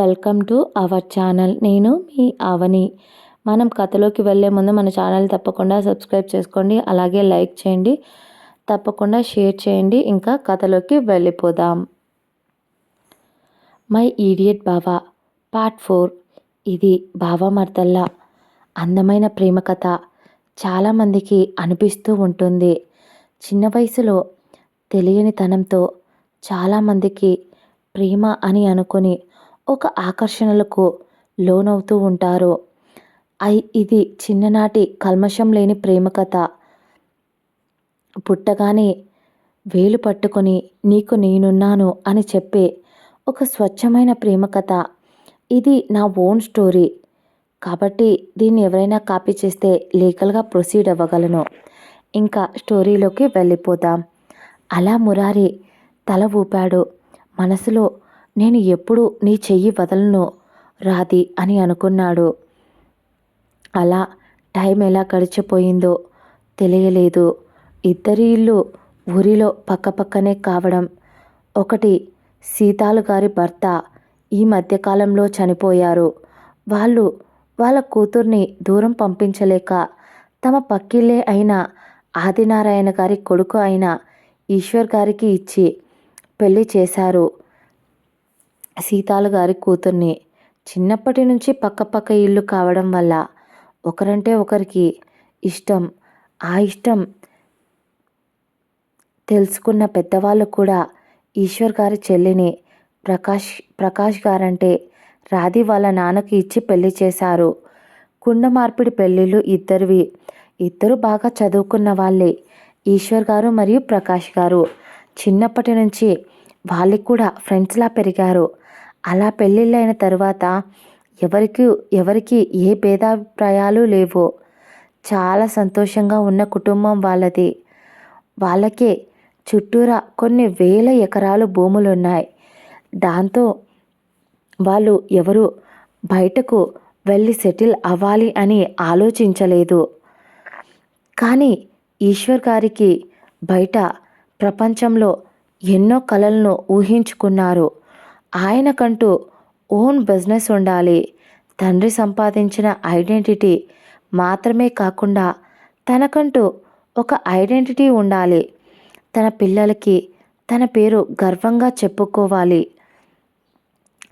Welcome to our channel. నేను మీ అవని. మనం కథలోకి వెళ్ళే ముందు మన ఛానల్ తప్పకుండా సబ్స్క్రైబ్ చేసుకోండి అలాగే లైక్ చేయండి తప్పకుండా షేర్ చేయండి. ఇంకా కథలోకి వెళ్ళిపోదాం. మై ఈడియట్ బావా పార్ట్ ఫోర్. ఇది బావా మర్దల్లా అందమైన ప్రేమ కథ. చాలామందికి అనిపిస్తూ ఉంటుంది. చిన్న వయసులో తెలియని తనంతో చాలామందికి ప్రేమ అని అనుకొని ఒక ఆకర్షణలకు లోనవుతూ ఉంటారు. ఐ ఇది చిన్ననాటి కల్మషం లేని ప్రేమ కథ. పుట్టగానే వేలు పట్టుకొని నీకు నేనున్నాను అని చెప్పే ఒక స్వచ్ఛమైన ప్రేమ కథ. ఇది నా ఓన్ స్టోరీ. కాబట్టి దీన్ని ఎవరైనా కాపీ చేస్తే లీగల్గా ప్రొసీడ్ అవ్వగలను. ఇంకా స్టోరీలోకి వెళ్ళిపోదాం. అలా మురారి తల ఊపాడు. మనసులో నేను ఎప్పుడు నీ చెయ్యి వదలను రాది అని అనుకున్నాడు. అలా టైం ఎలా గడిచిపోయిందో తెలియలేదు. ఇద్దరి ఇల్లు ఊరిలో పక్కపక్కనే కావడం. ఒకటి సీతాలు గారి భర్త ఈ మధ్యకాలంలో చనిపోయారు. వాళ్ళు వాళ్ళ కూతుర్ని దూరం పంపించలేక తమ పక్కిల్లే అయిన ఆదినారాయణ గారి కొడుకు అయిన ఈశ్వర్ గారికి ఇచ్చి పెళ్ళి చేశారు. సీతాలు గారి కూతుర్ని. చిన్నప్పటి నుంచి పక్కపక్క ఇల్లు కావడం వల్ల ఒకరంటే ఒకరికి ఇష్టం ఆ ఇష్టం తెలుసుకున్న పెద్దవాళ్ళు కూడా ఈశ్వర్ గారి చెల్లిని ప్రకాష్ ప్రకాష్ గారంటే రాధి వాళ్ళ నాన్నకి ఇచ్చి పెళ్ళి చేశారు. కుండ మార్పిడి పెళ్ళిళ్ళు ఇద్దరివి. ఇద్దరు బాగా చదువుకున్న వాళ్ళే ఈశ్వర్ గారు మరియు ప్రకాష్ గారు. చిన్నప్పటి నుంచి వాళ్ళకి కూడా ఫ్రెండ్స్లా పెరిగారు. అలా పెళ్ళిళ్ళైన తర్వాత ఎవరికి ఎవరికి ఏ భేదాభిప్రాయాలు లేవు చాలా సంతోషంగా ఉన్న కుటుంబం వాళ్ళది. వాళ్ళకే చుట్టూరా కొన్ని వేల ఎకరాలు భూములు ఉన్నాయి దాంతో వాళ్ళు ఎవరు బయటకు వెళ్ళి సెటిల్ అవ్వాలి అని ఆలోచించలేదు. కానీ ఈశ్వర్ గారికి బయట ప్రపంచంలో ఎన్నో కళలను ఊహించుకున్నారు. ఆయనకంటూ ఓన్ బిజినెస్ ఉండాలి. తండ్రి సంపాదించిన ఐడెంటిటీ మాత్రమే కాకుండా తనకంటూ ఒక ఐడెంటిటీ ఉండాలి. తన పిల్లలకి తన పేరు గర్వంగా చెప్పుకోవాలి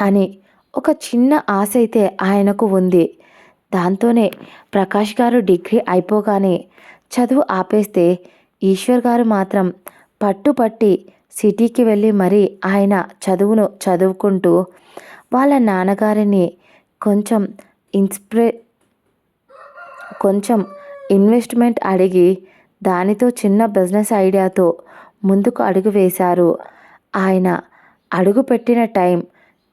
అని ఒక చిన్న ఆశ అయితే ఆయనకు ఉంది. దాంతోనే ప్రకాష్ గారు డిగ్రీ అయిపోగానే చదువు ఆపేస్తే ఈశ్వర్ గారు మాత్రం పట్టుపట్టి సిటీకి వెళ్ళి మరీ ఆయన చదువును చదువుకుంటూ వాళ్ళ నాన్నగారిని కొంచెం ఇన్స్పిరే కొంచెం ఇన్వెస్ట్మెంట్ అడిగి దానితో చిన్న బిజినెస్ ఐడియాతో ముందుకు అడుగు వేశారు. ఆయన అడుగు పెట్టిన టైం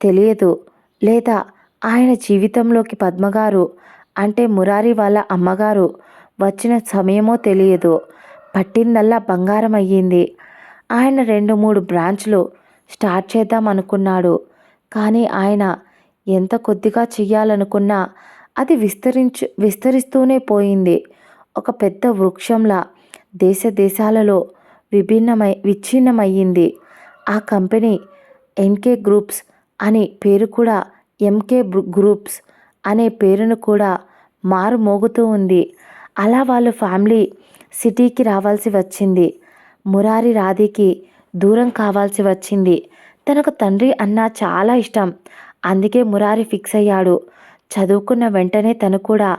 తెలియదు. లేదా ఆయన జీవితంలోకి పద్మగారు అంటే మురారి వాళ్ళ అమ్మగారు వచ్చిన సమయమో తెలియదు. పట్టిందల్లా బంగారం అయ్యింది ఆయన రెండు మూడు బ్రాంచ్లు స్టార్ట్ చేద్దాం అనుకున్నాడు. కానీ ఆయన ఎంత కొద్దిగా చెయ్యాలనుకున్నా అది విస్తరించు విస్తరిస్తూనే పోయింది. ఒక పెద్ద వృక్షంలా దేశ దేశాలలో విభిన్నమై విచ్ఛిన్నమయ్యింది. ఆ కంపెనీ ఎన్కే గ్రూప్స్ అని పేరు కూడా ఎంకే గ్రూప్స్ అనే పేరును కూడా మారుమోగుతూ ఉంది. అలా వాళ్ళ ఫ్యామిలీ సిటీకి రావాల్సి వచ్చింది. మురారి రాధికి దూరం కావాల్సి వచ్చింది. తనకు తండ్రి అన్న చాలా ఇష్టం. అందుకే మురారి ఫిక్స్ అయ్యాడు. చదువుకున్న వెంటనే తను కూడా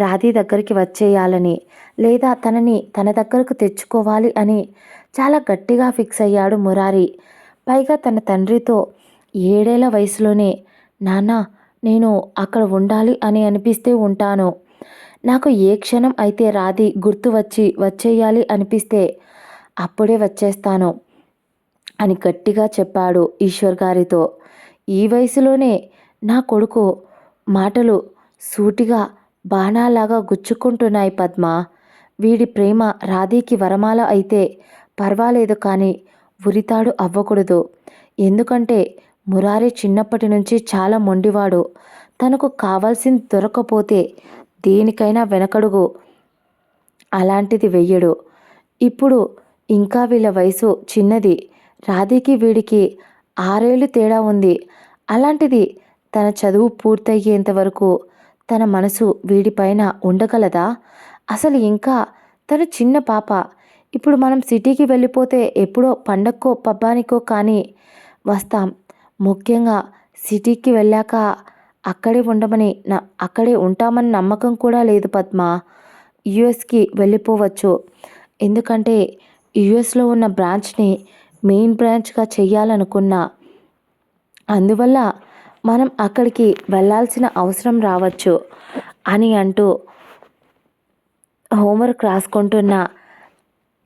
రాధి దగ్గరికి వచ్చేయాలని లేదా తనని తన దగ్గరకు తెచ్చుకోవాలి అని చాలా గట్టిగా ఫిక్స్ అయ్యాడు మురారి. పైగా తన తండ్రితో ఏడేళ్ళ వయసులోనే నాన్న నేను అక్కడ ఉండాలి అని అనిపిస్తే ఉంటాను. నాకు ఏ క్షణం అయితే రాధి గుర్తు వచ్చి వచ్చేయాలి అనిపిస్తే అప్పుడే వచ్చేస్తాను అని గట్టిగా చెప్పాడు ఈశ్వర్ గారితో. ఈ వయసులోనే నా కొడుకు మాటలు సూటిగా బాణాలాగా గుచ్చుకుంటున్నాయి పద్మ. వీడి ప్రేమ రాధీకి వరమాల అయితే పర్వాలేదు కానీ ఉరితాడు అవ్వకూడదు. ఎందుకంటే మురారి చిన్నప్పటి నుంచి చాలా మొండివాడు. తనకు కావాల్సింది దొరకపోతే దేనికైనా వెనకడుగు. అలాంటిది వెయ్యడు. ఇప్పుడు ఇంకా వీళ్ళ వయసు చిన్నది. రాధికి వీడికి ఆరేళ్ళు తేడా ఉంది. అలాంటిది తన చదువు పూర్తయ్యేంత వరకు తన మనసు వీడిపైన ఉండగలదా? అసలు ఇంకా తను చిన్న పాప. ఇప్పుడు మనం సిటీకి వెళ్ళిపోతే ఎప్పుడో పండక్కో పబ్బానికో కానీ వస్తాం. ముఖ్యంగా సిటీకి వెళ్ళాక అక్కడే ఉండమని నా అక్కడే ఉంటామని నమ్మకం కూడా లేదు పద్మ. యుఎస్కి వెళ్ళిపోవచ్చు. ఎందుకంటే యుఎస్లో ఉన్న బ్రాంచ్ని మెయిన్ బ్రాంచ్గా చేయాలనుకున్నా అందువల్ల మనం అక్కడికి వెళ్ళాల్సిన అవసరం రావచ్చు అని అంటూ హోంవర్క్ రాసుకుంటున్న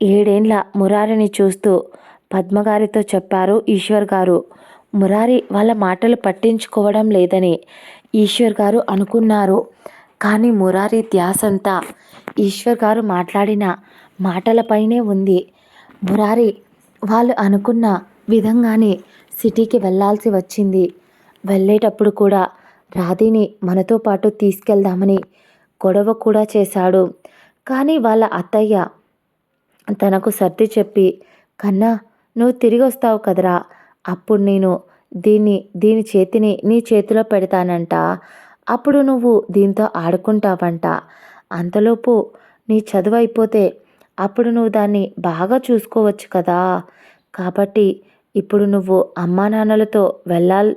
ఏడేండ్ల మురారిని చూస్తూ పద్మగారితో చెప్పారు ఈశ్వర్ గారు. మురారి వాళ్ళ మాటలు పట్టించుకోవడం లేదని ఈశ్వర్ గారు అనుకున్నారు. కానీ మురారి ధ్యాసంతా ఈశ్వర్ గారు మాట్లాడిన మాటలపైనే ఉంది. మురారి వాళ్ళు అనుకున్న విధంగానే సిటీకి వెళ్ళాల్సి వచ్చింది. వెళ్ళేటప్పుడు కూడా రాధిని మనతో పాటు తీసుకెళ్దామని గొడవ కూడా చేశాడు. కానీ వాళ్ళ అత్తయ్య తనకు సర్ది చెప్పి కన్నా నువ్వు తిరిగి వస్తావు కదరా. అప్పుడు నేను దీన్ని దీని చేతిని నీ చేతిలో పెడతానంట. అప్పుడు నువ్వు దీంతో ఆడుకుంటావంట. అంతలోపు నీ చదువు అయిపోతే అప్పుడు నువ్వు దాన్ని బాగా చూసుకోవచ్చు కదా. కాబట్టి ఇప్పుడు నువ్వు అమ్మా నాన్నలతో వెళ్ళాలి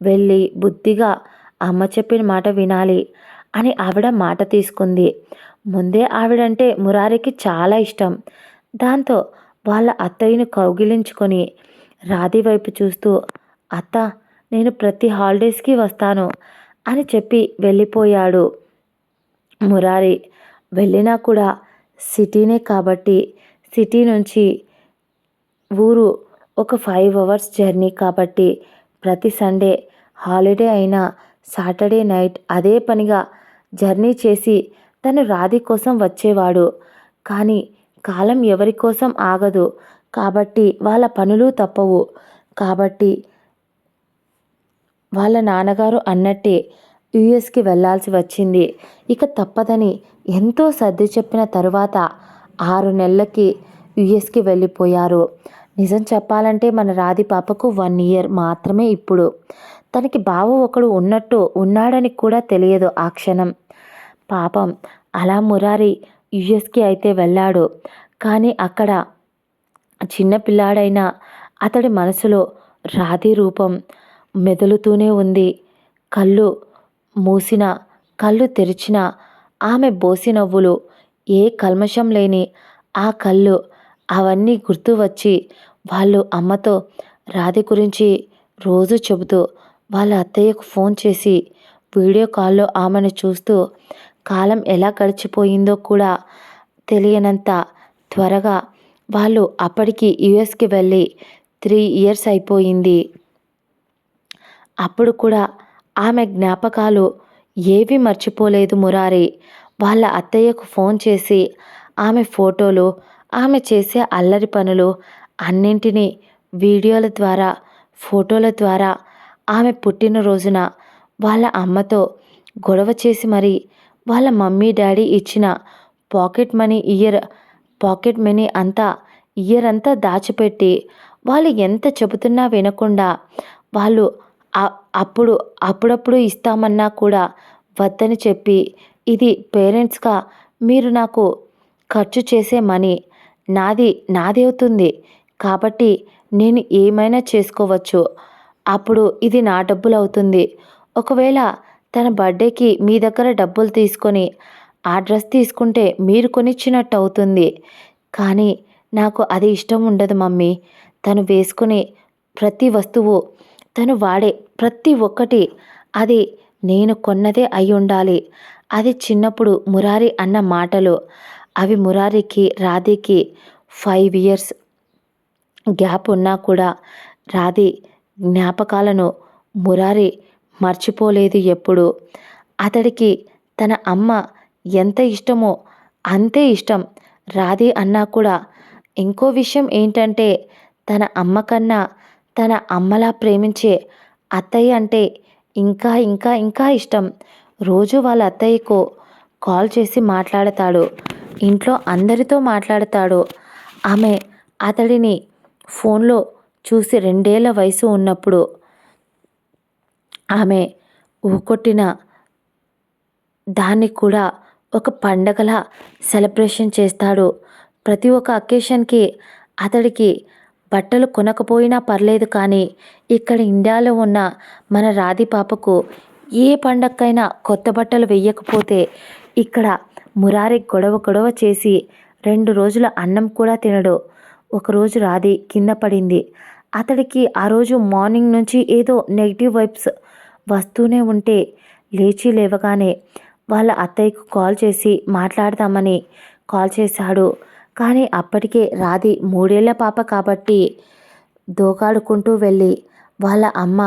వెళ్ళి బుద్ధిగా అమ్మ చెప్పిన మాట వినాలి అని ఆవిడ మాట తీసుకుంది. ముందే ఆవిడంటే మురారికి చాలా ఇష్టం. దాంతో వాళ్ళ అత్తయ్యను కౌగిలించుకొని రాధి వైపు చూస్తూ అత్త నేను ప్రతి హాలిడేస్కి వస్తాను అని చెప్పి వెళ్ళిపోయాడు మురారి. వెళ్ళినా కూడా సిటీనే కాబట్టి సిటీ నుంచి ఊరు ఒక ఫైవ్ అవర్స్ జర్నీ కాబట్టి ప్రతి సండే హాలిడే అయినా సాటర్డే నైట్ అదే పనిగా జర్నీ చేసి తను రాధి కోసం వచ్చేవాడు. కానీ కాలం ఎవరి కోసం ఆగదు కాబట్టి వాళ్ళ పనులు తప్పవు. కాబట్టి వాళ్ళ నాన్నగారు అన్నట్టే యుఎస్కి వెళ్ళాల్సి వచ్చింది. ఇక తప్పదని ఎంతో సర్ది చెప్పిన తరువాత ఆరు నెలలకి యుఎస్కి వెళ్ళిపోయారు. నిజం చెప్పాలంటే మన రాధి పాపకు వన్ ఇయర్ మాత్రమే ఇప్పుడు. తనకి బావ ఒకడు ఉన్నట్టు ఉన్నాడని కూడా తెలియదు ఆ క్షణం. పాపం అలా మురారి యుఎస్కి అయితే వెళ్ళాడు. కానీ అక్కడ చిన్న పిల్లాడైనా అతడి మనసులో రాధి రూపం మెదులుతూనే ఉంది. కళ్ళు మూసిన కళ్ళు తెరిచిన ఆమె బోసి నవ్వులు ఏ కల్మషం లేని ఆ కళ్ళు అవన్నీ గుర్తు వచ్చి వాళ్ళు అమ్మతో రాధి గురించి రోజు చెబుతూ వాళ్ళ అత్తయ్యకు ఫోన్ చేసి వీడియో కాల్లో ఆమెను చూస్తూ కాలం ఎలా గడిచిపోయిందో కూడా తెలియనంత త్వరగా వాళ్ళు అప్పటికి యుఎస్కి వెళ్ళి త్రీ ఇయర్స్ అయిపోయింది. అప్పుడు కూడా ఆమె జ్ఞాపకాలు ఏవి మర్చిపోలేదు మురారి. వాళ్ళ అత్తయ్యకు ఫోన్ చేసి ఆమె ఫోటోలు ఆమె చేసే అల్లరి పనులు అన్నింటినీ వీడియోల ద్వారా ఫోటోల ద్వారా ఆమె పుట్టినరోజున వాళ్ళ అమ్మతో గొడవ చేసి మరి వాళ్ళ మమ్మీ డాడీ ఇచ్చిన pocket money year pocket money అంతా ఇయర్ అంతా దాచిపెట్టి వాళ్ళు ఎంత చెబుతున్నా వినకుండా వాళ్ళు అప్పుడు అప్పుడప్పుడు ఇస్తామన్నా కూడా వద్దని చెప్పి ఇది పేరెంట్స్గా మీరు నాకు ఖర్చు చేసే మనీ. నాది నాది అవుతుంది. కాబట్టి నేను ఏమైనా చేసుకోవచ్చు. అప్పుడు ఇది నా డబ్బులు అవుతుంది. ఒకవేళ తన బర్త్డేకి మీ దగ్గర డబ్బులు తీసుకొని ఆ డ్రెస్ తీసుకుంటే మీరు కొనిచ్చినట్టు అవుతుంది. కానీ నాకు అది ఇష్టం ఉండదు మమ్మీ. తను వేసుకునే ప్రతి వస్తువు తను వాడే ప్రతి ఒక్కటి అది నేను కొన్నదే అయి ఉండాలి. అది చిన్నప్పుడు మురారి అన్న మాటలు. అవి మురారికి రాధికి ఫైవ్ ఇయర్స్ గ్యాప్ ఉన్నా కూడా రాధి జ్ఞాపకాలను మురారి మర్చిపోలేదు ఎప్పుడు. అతడికి తన అమ్మ ఎంత ఇష్టమో అంతే ఇష్టం. రాధి అన్నా కూడా ఇంకో విషయం ఏంటంటే తన అమ్మ కన్నా తన అమ్మలా ప్రేమించే అత్తయ్య అంటే ఇంకా ఇంకా ఇంకా ఇష్టం. రోజు వాళ్ళ అత్తయ్యకు కాల్ చేసి మాట్లాడతాడు. ఇంట్లో అందరితో మాట్లాడతాడు. ఆమె అతడిని ఫోన్లో చూసి రెండేళ్ళ వయసు ఉన్నప్పుడు ఆమె ఊకొట్టిన దాన్ని కూడా ఒక పండగలా సెలబ్రేషన్ చేస్తాడు. ప్రతి ఒక్క అకేషన్కి అతడికి బట్టలు కొనకపోయినా పర్లేదు కానీ ఇక్కడ ఇండియాలో ఉన్న మన రాధి పాపకు ఏ పండక్కైనా కొత్త బట్టలు వెయ్యకపోతే ఇక్కడ మురారి గొడవ గొడవ చేసి రెండు రోజుల అన్నం కూడా తినడు. ఒకరోజు రాధి కింద పడింది. అతడికి ఆ రోజు మార్నింగ్ నుంచి ఏదో నెగిటివ్ వైబ్స్ వస్తూనే ఉంటే లేచి లేవగానే వాళ్ళ అత్తయ్యకు కాల్ చేసి మాట్లాడదామని కాల్ చేశాడు. కానీ అప్పటికే రాధి మూడేళ్ళ పాప కాబట్టి దోకాడుకుంటూ వెళ్ళి వాళ్ళ అమ్మ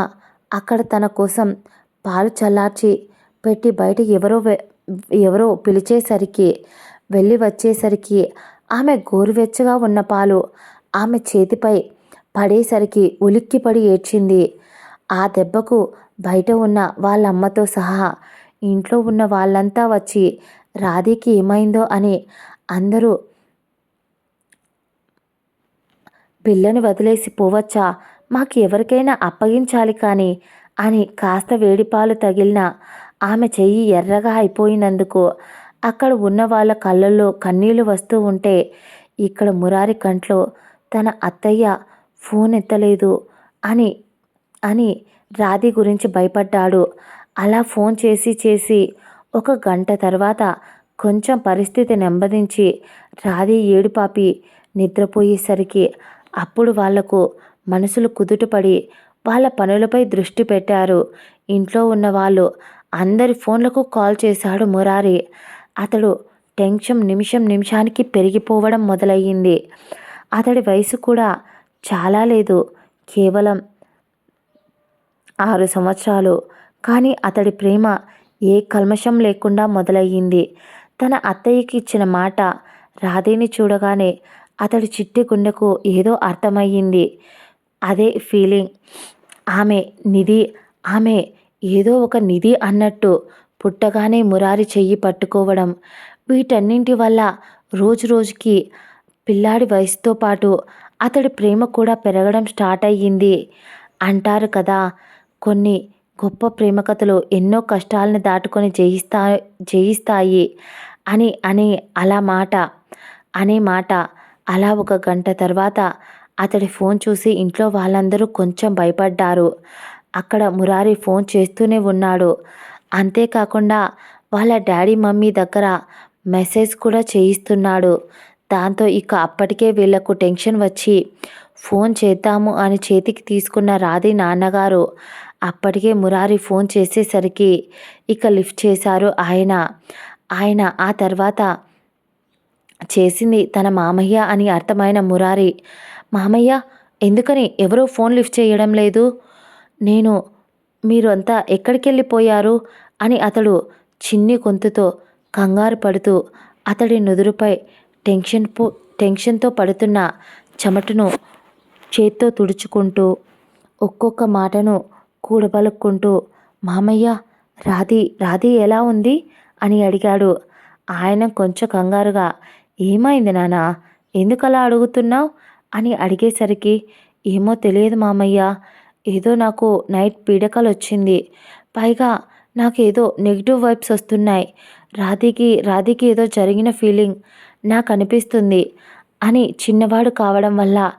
అక్కడ తన కోసం పాలు చల్లార్చి పెట్టి బయట ఎవరో ఎవరో పిలిచేసరికి వెళ్ళి వచ్చేసరికి ఆమె గోరువెచ్చగా ఉన్న పాలు ఆమె చేతిపై పడేసరికి ఉలిక్కిపడి ఏడ్చింది. ఆ దెబ్బకు బయట ఉన్న వాళ్ళ అమ్మతో సహా ఇంట్లో ఉన్న వాళ్ళంతా వచ్చి రాధీకి ఏమైందో అని అందరూ పిల్లని వదిలేసి పోవచ్చా? మాకు ఎవరికైనా అప్పగించాలి కానీ అని కాస్త వేడిపాలు తగిలిన ఆమె చెయ్యి ఎర్రగా అయిపోయినందుకు అక్కడ ఉన్న వాళ్ళ కళ్ళల్లో కన్నీళ్ళు వస్తూ ఉంటే ఇక్కడ మురారి కంట్లో తన అత్తయ్య ఫోన్ ఎత్తలేదు అని అని రాధి గురించి భయపడ్డాడు. అలా ఫోన్ చేసి చేసి ఒక గంట తర్వాత కొంచెం పరిస్థితి నెమ్మదించి రాధి ఏడుపాపి నిద్రపోయేసరికి అప్పుడు వాళ్ళకు మనసులు కుదుటపడి వాళ్ళ పనులపై దృష్టి పెట్టారు. ఇంట్లో ఉన్న వాళ్ళు అందరి ఫోన్లకు కాల్ చేశాడు మురారి. అతడు టెన్షన్ నిమిషం నిమిషానికి పెరిగిపోవడం మొదలయ్యింది. అతడి వయసు కూడా చాలా లేదు. కేవలం ఆరు సంవత్సరాలు. కానీ అతడి ప్రేమ ఏ కల్మషం లేకుండా మొదలయ్యింది. తన అత్తయ్యకి ఇచ్చిన మాట రాధేని చూడగానే అతడు చిట్టి గుండెకు ఏదో అర్థమయ్యింది. అదే ఫీలింగ్. ఆమె నిధి ఆమె ఏదో ఒక నిధి అన్నట్టు పుట్టగానే మురారి చెయ్యి పట్టుకోవడం. వీటన్నింటి వల్ల రోజు రోజుకి పిల్లాడి వయసుతో పాటు అతడి ప్రేమ కూడా పెరగడం స్టార్ట్ అయ్యింది. అంటారు కదా కొన్ని గొప్ప ప్రేమ కథలు ఎన్నో కష్టాలను దాటుకొని జయిస్తా జయిస్తాయి. అని అని అలా మాట అనే మాట అలా ఒక గంట తర్వాత అతడి ఫోన్ చూసి ఇంట్లో వాళ్ళందరూ కొంచెం భయపడ్డారు. అక్కడ మురారి ఫోన్ చేస్తూనే ఉన్నాడు. అంతేకాకుండా వాళ్ళ డాడీ మమ్మీ దగ్గర మెసేజ్ కూడా చేయిస్తున్నాడు. దాంతో ఇక అప్పటికే వీళ్ళకు టెన్షన్ వచ్చి ఫోన్ చేద్దాము అని చేతికి తీసుకున్న రాధి నాన్నగారు అప్పటికే మురారి ఫోన్ చేసేసరికి ఇక లిఫ్ట్ చేశారు ఆయన. ఆయన ఆ తర్వాత చేసింది తన మామయ్య అని అర్థమైన మురారి. మామయ్య ఎందుకని ఎవరో ఫోన్ లిఫ్ట్ చేయడం లేదు? నేను మీరు అంతా ఎక్కడికి వెళ్ళిపోయారు అని అతడు చిన్ని గొంతుతో కంగారు పడుతూ అతడి నుదురుపై టెన్షన్ పో టెన్షన్తో పడుతున్న చెమటను చేత్తో తుడుచుకుంటూ ఒక్కొక్క మాటను కూడబలుక్కుంటూ మామయ్య రాధి రాధి ఎలా ఉంది? అని అడిగాడు. ఆయన కొంచెం కంగారుగా ఏమైంది నానా? ఎందుకలా అడుగుతున్నావు? అని అడిగేసరికి ఏమో తెలియదు మామయ్య. ఏదో నాకు నైట్ పీడకలు వచ్చింది. పైగా నాకేదో నెగిటివ్ వైబ్స్ వస్తున్నాయి. రాధికి రాధికి ఏదో జరిగిన ఫీలింగ్ నాకు అనిపిస్తుంది అని చిన్నవాడు కావడం వల్ల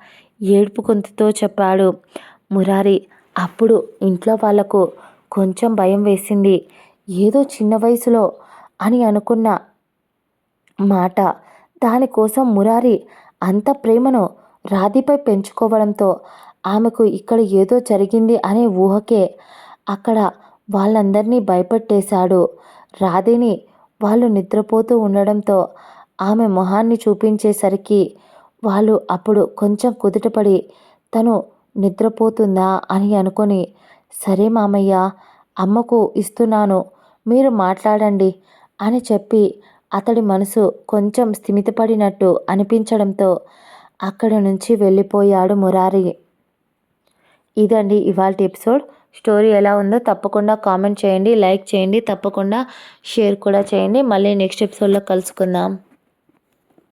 ఏడుపు గొంతుతో చెప్పాడు. మురారి అప్పుడు ఇంట్లో వాళ్ళకు కొంచెం భయం వేసింది. ఏదో చిన్న వయసులో అని అనుకున్న మాట దానికోసం మురారి అంత ప్రేమను రాధిపై పెంచుకోవడంతో ఆమెకు ఇక్కడ ఏదో జరిగింది అనే ఊహకే అక్కడ వాళ్ళందరినీ భయపెట్టేశాడు. రాధిని వాళ్ళు నిద్రపోతూ ఉండడంతో ఆమె మొహాన్ని చూపించేసరికి వాళ్ళు అప్పుడు కొంచెం కుదుటపడి తను నిద్రపోతుందా? అని అనుకొని సరే మామయ్య అమ్మకు ఇస్తున్నాను మీరు మాట్లాడండి అని చెప్పి అతడి మనసు కొంచెం స్థిమితపడినట్టు అనిపించడంతో అక్కడి నుంచి వెళ్ళిపోయాడు మురారి. ఇదండి ఇవాళ ఎపిసోడ్. స్టోరీ ఎలా ఉందో తప్పకుండా కామెంట్ చేయండి లైక్ చేయండి తప్పకుండా షేర్ కూడా చేయండి. మళ్ళీ నెక్స్ట్ ఎపిసోడ్లో కలుసుకుందాం.